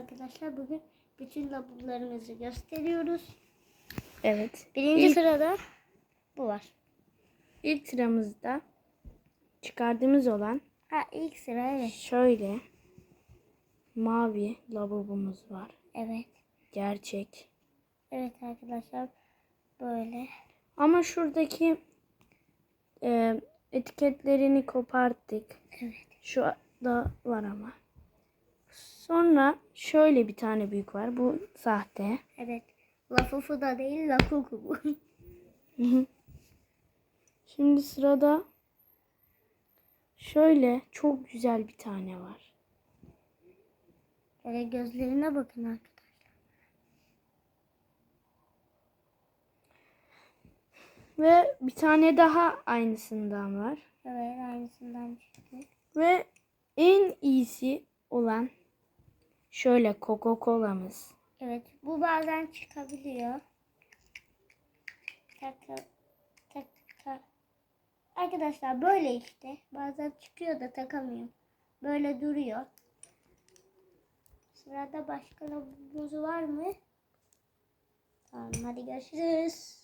arkadaşlar. Bugün bütün labublarımızı gösteriyoruz. Evet. Birinci İlk- sırada bu var. İlk sıramızda çıkardığımız olan Ha ilk sıra evet. şöyle mavi lavabomuz var. Evet. Gerçek. Evet arkadaşlar. Böyle. Ama şuradaki e, etiketlerini koparttık. Evet. Şu da var ama. Sonra şöyle bir tane büyük var. Bu sahte. Evet. Lafufu da değil lafuku bu. Şimdi sırada şöyle çok güzel bir tane var. Böyle gözlerine bakın arkadaşlar. Ve bir tane daha aynısından var. Evet aynısından çıktı. Ve en iyisi olan şöyle Coca-Cola'mız. Evet bu bazen çıkabiliyor. Taka, taka. Arkadaşlar böyle işte. Bazen çıkıyor da takamıyor. Böyle duruyor. Sırada başka labubumuz var mı? Tamam hadi görüşürüz.